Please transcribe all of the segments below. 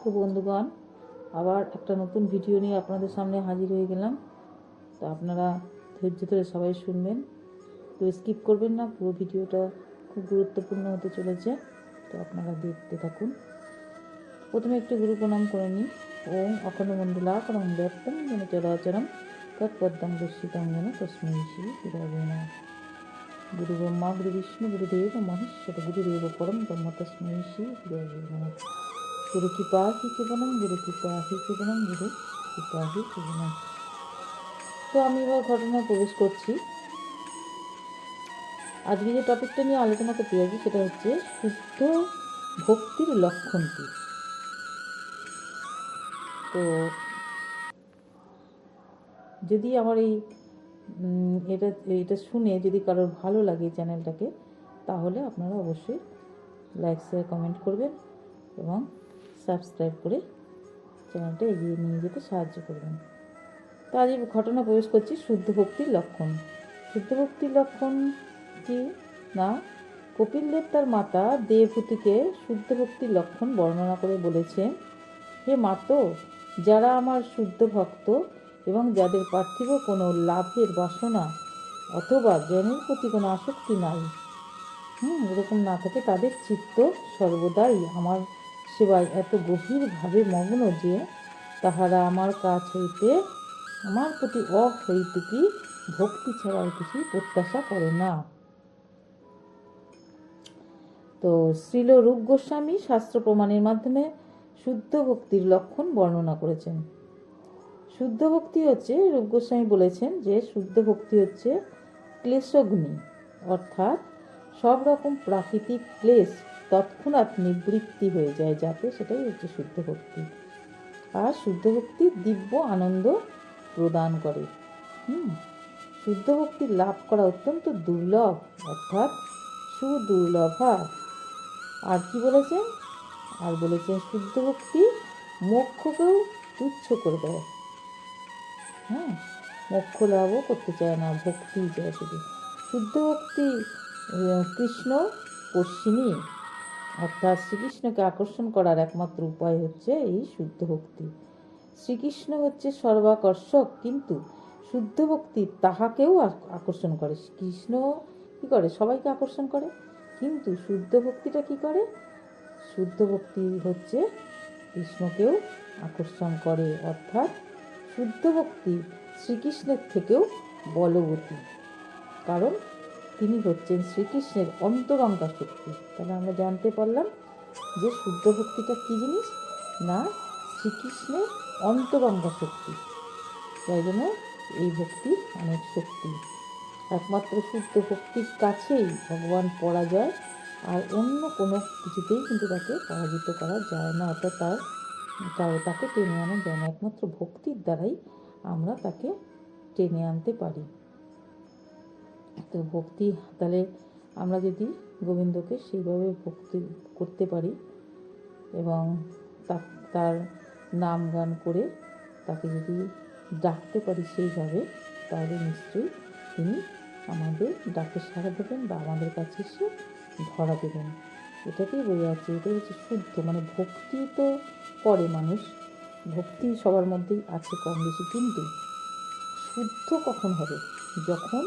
তো বন্ধুগণ, আবার একটা নতুন ভিডিও নিয়ে আপনাদের সামনে হাজির হয়ে গেলাম। তো আপনারা ধৈর্য ধরে সবাই শুনবেন। তো স্কিপ করবেন না, পুরো ভিডিওটা খুব গুরুত্বপূর্ণ হতে চলেছে। তো আপনারা দেখতে থাকুন। প্রথমে একটু গুরু প্রণাম করে নিই। ওম অখণ্ড মণ্ডলাকরম ব্যক্তম যেন চরাচরম তৎপদ্মাং দর্শিতাং যেন তস্মৈ শ্রী গুরবে নমঃ। গুরু ব্রহ্মা, গুরু বিষ্ণু, গুরুদেব, মহেশ্বর, গুরুদেব পরম ব্রহ্ম তস্মৈ শ্রী গুরবে নমঃ গুরু কৃপা হি জীবনম গুরু কৃপা হি জীবনম গুরু কৃপা হি জীবনম তো আমি এবার ঘটনায় প্রবেশ করছি। আজকে যে টপিকটা নিয়ে আলোচনা করতে যাচ্ছি সেটা হচ্ছে শুদ্ধ ভক্তির লক্ষণ কী? তো যদি আমার এই এটা এটা শুনে যদি কারোর ভালো লাগে চ্যানেলটাকে তাহলে আপনারা অবশ্যই লাইক শেয়ার কমেন্ট করবেন এবং সাবস্ক্রাইব করে চ্যানেলটা এগিয়ে নিয়ে যেতে সাহায্য করবেন। তো আজ ঘটনা প্রবেশ করছি শুদ্ধ ভক্তির লক্ষণ। শুদ্ধ ভক্তির লক্ষণ কি? না, কপিল দেব তার মাতা দেবভূতিকে শুদ্ধ ভক্তির লক্ষণ বর্ণনা করে বলেছেন, হে মাতো যারা আমার শুদ্ধ ভক্ত এবং যাদের পার্থিব কোনো লাভের বাসনা অথবা জ্ঞানের প্রতি কোনো আসক্তি নাই, হুম, এরকম না থাকে তাদের চিত্ত সর্বদাই আমার সেবায় এত গভীরভাবে মগ্ন যে তাহারা আমার কাছ হইতে আমার প্রতি অহৈতুকী ভক্তি ছাড়া কিছুই প্রত্যাশা করে না। তো শ্রীল রূপ গোস্বামী শাস্ত্র প্রমাণের মাধ্যমে শুদ্ধ ভক্তির লক্ষণ বর্ণনা করেছেন। শুদ্ধ ভক্তি হচ্ছে, রূপ গোস্বামী বলেছেন যে শুদ্ধ ভক্তি হচ্ছে ক্লেশগ্নি অর্থাৎ সব রকম প্রাকৃতিক ক্লেশ তৎক্ষণাৎ নিবৃত্তি হয়ে যায় যাতে সেটাই হচ্ছে শুদ্ধ ভক্তি। আর শুদ্ধ ভক্তি দিব্য আনন্দ প্রদান করে। হুম, শুদ্ধ ভক্তি লাভ করা অত্যন্ত দুর্লভ, অর্থাৎ সুদুর্লভা। আর কি বলেছেন? আর বলেছেন শুদ্ধ ভক্তি মোক্ষকেও তুচ্ছ করে দেয়। হ্যাঁ মোক্ষ লাভও করতে চায় না, ভক্তি চায় শুধু। শুদ্ধ ভক্তি কৃষ্ণ পশ্চিমী। অর্থাৎ শ্রীকৃষ্ণকে আকর্ষণ করার একমাত্র উপায় হচ্ছে এই শুদ্ধ ভক্তি। শ্রীকৃষ্ণ হচ্ছে সর্বাকর্ষক, কিন্তু শুদ্ধ ভক্তি তাহাকেও আকর্ষণ করে। কৃষ্ণ কি করে? সবাইকে আকর্ষণ করে। কিন্তু শুদ্ধ ভক্তিটা কি করে? শুদ্ধ ভক্তি হচ্ছে কৃষ্ণকেও আকর্ষণ করে, অর্থাৎ শুদ্ধ ভক্তি শ্রীকৃষ্ণের থেকেও বলবতী। কারণ তিনি হচ্ছেন শ্রীকৃষ্ণের অন্তরঙ্গা শক্তি। তাহলে আমরা জানতে পারলাম যে শুদ্ধ ভক্তিটা কী জিনিস? না, শ্রীকৃষ্ণের অন্তরঙ্গা শক্তি। তাই জন্য এই ভক্তি অনেক শক্তি। একমাত্র শুদ্ধ ভক্তির কাছেই ভগবান পড়া যায় আর অন্য কোনো কিছুতেই কিন্তু তাকে পরাজিত করা যায় না। অর্থাৎ তার তাকে টেনে আনা যায় না একমাত্র ভক্তির দ্বারাই আমরা তাকে টেনে আনতে পারি। তো ভক্তি তাহলে আমরা যদি গোবিন্দকে সেইভাবে ভক্তি করতে পারি এবং তার নাম গান করে তাকে যদি ডাকতে পারি সেইভাবে, তাহলে নিশ্চয়ই তিনি আমাদের ডাকে সাড়া দেবেন বা আমাদের কাছে এসে ধরা দেবেন। এটাকেই বোঝা যাচ্ছে এটা হচ্ছে শুদ্ধ মানে ভক্তি তো করে মানুষ, ভক্তি সবার মধ্যেই আছে কম বেশি, কিন্তু শুদ্ধ কখন হবে? যখন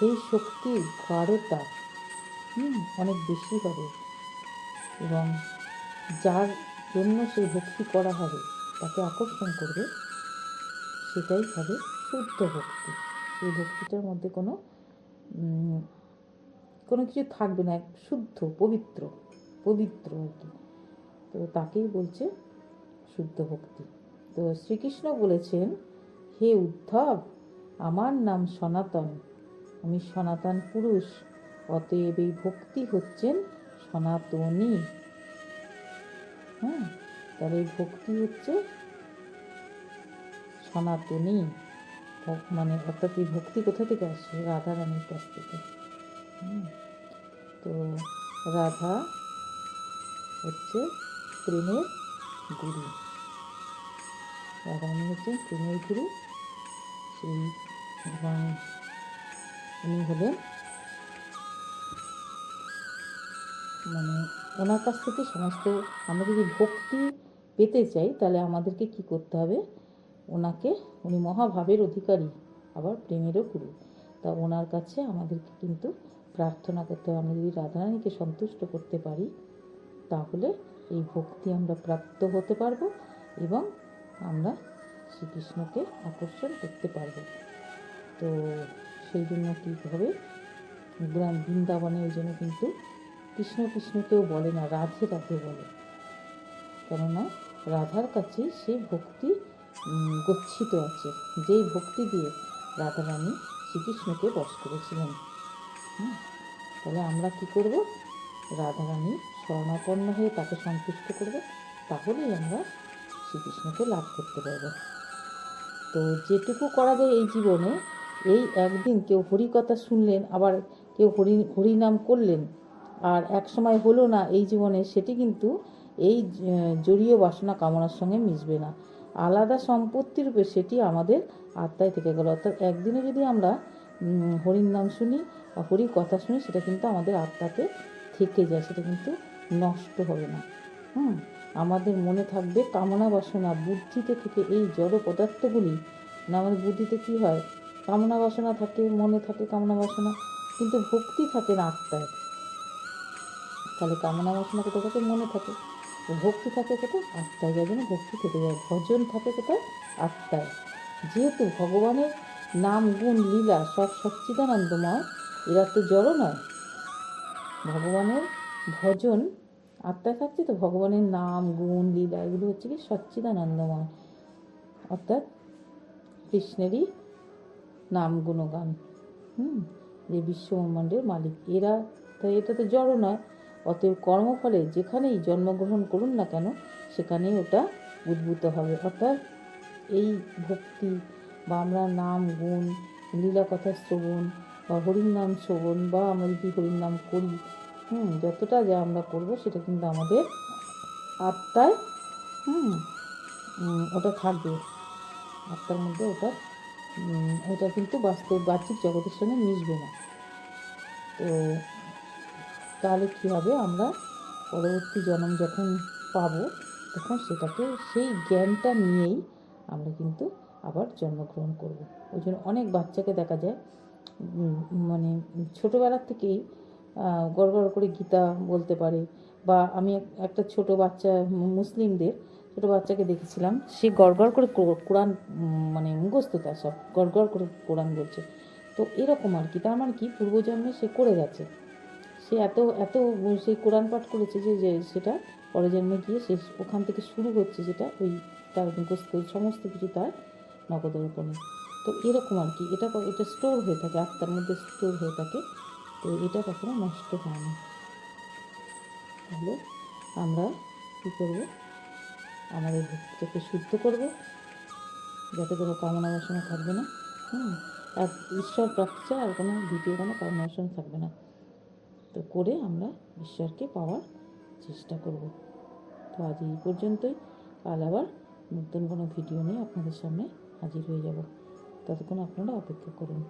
সেই শক্তির গাঢ়তা অনেক বেশি হবে। এবং যার জন্য সেই ভক্তি করা হবে, তাকে আকর্ষণ করবে, সেটাই হবে শুদ্ধ ভক্তি। সেই ভক্তিটার মধ্যে কোনো কোনো কিছু থাকবে না শুদ্ধ, পবিত্র পবিত্র আর কি। তো তাকেই বলছে শুদ্ধ ভক্তি। তো শ্রীকৃষ্ণ বলেছেন, হে উদ্ধব, আমার নাম সনাতন আমি সনাতন পুরুষ, অতএব এই ভক্তি হচ্ছেন সনাতনী। হ্যাঁ তাহলে এই ভক্তি হচ্ছে সনাতনী। মানে অর্থাৎ এই ভক্তি কোথা থেকে আসে রাধা রানীর কাছ থেকে। তো রাধা হচ্ছে প্রেমের গুরু। রাধা রানী হচ্ছেন প্রেমের গুরু সেই এবং উনি হলেন মানে ওনার কাছ থেকে সমস্ত আমরা যদি ভক্তি পেতে চাই, তাহলে আমাদেরকে কি করতে হবে? ওনাকে, উনি মহাভাবের অধিকারী, আবার প্রেমেরও গুরু। তা ওনার কাছে আমাদেরকে কিন্তু প্রার্থনা করতে হবে। আমরা যদি রাধারানীকে সন্তুষ্ট করতে পারি, তাহলে এই ভক্তি আমরা প্রাপ্ত হতে পারব এবং আমরা শ্রীকৃষ্ণকে আকর্ষণ করতে পারব। তো সেই জন্য কী হবে? গ্রাম বৃন্দাবনে ওই জন্য কিন্তু কৃষ্ণ কৃষ্ণকেও বলে না, রাধে রাধে বলে। কেননা রাধার কাছে সেই ভক্তি গচ্ছিত আছে। যেই ভক্তি দিয়ে রাধারানী শ্রীকৃষ্ণকে বশ করেছিলেন। তাহলে আমরা কি করব? রাধারানী শরণাপন্ন হয়ে তাকে সন্তুষ্ট করব, তাহলেই আমরা শ্রীকৃষ্ণকে লাভ করতে পারব। তো যেটুকু করা যায় এই জীবনে এই একদিন কেউ হরিকথা শুনলেন, আবার কেউ হরি, হরিনাম করলেন। আর এক সময় হলো না এই জীবনে, সেটি কিন্তু এই জড়ীয় বাসনা কামনার সঙ্গে মিশবে না। আলাদা সম্পত্তি রূপে সেটি আমাদের আত্মায় থেকে গেল। অর্থাৎ একদিনে যদি আমরা হরির নাম শুনি বা হরির কথা শুনি, সেটা কিন্তু আমাদের আত্মাতে থেকে যায়, সেটা কিন্তু নষ্ট হবে না। হুম? আমাদের মনে থাকবে কামনা বাসনা, বুদ্ধিতে থেকে এই জড় পদার্থগুলি। না আমাদের বুদ্ধিতে কী হয়? কামনা বাসনা থাকে, মনে থাকে কামনা বাসনা, কিন্তু ভক্তি থাকে না আত্মায়। তাহলে কামনা বাসনা কোথায় থাকে? মনে থাকে। ভক্তি থাকে কোথায়? আত্মায় যার জন্য ভক্তি থেকে যায়। ভজন থাকে কোথায়? আত্মায়। যেহেতু ভগবানের নাম, গুণ, লীলা সব সচ্চিদানন্দময়, এরা তো জড় নয়। ভগবানের ভজন, আত্মায় থাকছে তো ভগবানের নাম, গুণ, লীলা, এগুলো হচ্ছে কি সচ্চিদানন্দময়। অর্থাৎ কৃষ্ণেরই নাম গুণগান। হুম, যে বিশ্বব্রহ্মাণ্ডের মালিক। এরা তাই এটা তো জড় নয়। অতএব কর্মফলে যেখানেই জন্মগ্রহণ করুন না কেন, সেখানেই ওটা উদ্ভূত হবে। অর্থাৎ এই ভক্তি বা আমরা নাম, গুণ, লীলা কথা শ্রবণ বা হরির নাম শ্রবণ বা আমরা যদি হরির নাম করি, হুম, যতটা যা আমরা করব সেটা কিন্তু আমাদের আত্মায়, হুম ওটা থাকবে। আত্মার মধ্যে ওটা ওটা কিন্তু বাস্তব বাহ্যিক জগতের সঙ্গে মিশবে না। তো তাহলে কী হবে? আমরা পরবর্তী জন্ম যখন পাব, তখন সেটাকে, সেই জ্ঞানটা নিয়েই আমরা কিন্তু আবার জন্মগ্রহণ করব। ওই জন্য অনেক বাচ্চাকে দেখা যায় মানে ছোটোবেলার থেকেই গড় করে গীতা বলতে পারে বা আমি একটা ছোট বাচ্চা মুসলিমদের ছোট বাচ্চাকে দেখেছিলাম, সে গড় গড় করে কোরআন মানে মুখস্থ তার সব, গড় গড় করে কোরআন বলছে। তো এরকম আর কি, তার মানে কি, পূর্বজন্মে সে করে গেছে। সে এত এত সেই কোরআন পাঠ করেছে যে যে সেটা পরের জন্মে গিয়ে সে ওখান থেকে শুরু হচ্ছে যেটা ওই তার মুখস্থ, সমস্ত কিছু তার নগদর্পণে তো এরকম আর কি, এটা এটা স্টোর হয়ে থাকে, আত্মার মধ্যে স্টোর হয়ে থাকে, তো এটা কখনো নষ্ট হয় না। তাহলে আমরা কী করব? আমাদের ভক্তিটাকে শুদ্ধ করব। যাতে কোনো কামনা বাসনা থাকবে না। হুম, আর ঈশ্বর প্রাপ্তি ছাড়া আর কোনো দ্বিতীয় কোনো কামনা বাসনা থাকবে না। তো করে আমরা ঈশ্বরকে পাওয়ার চেষ্টা করব। তো আজ এই পর্যন্তই। কাল আবার নতুন কোনো ভিডিও নিয়ে আপনাদের সামনে হাজির হয়ে যাব। ততক্ষণ আপনারা অপেক্ষা করুন।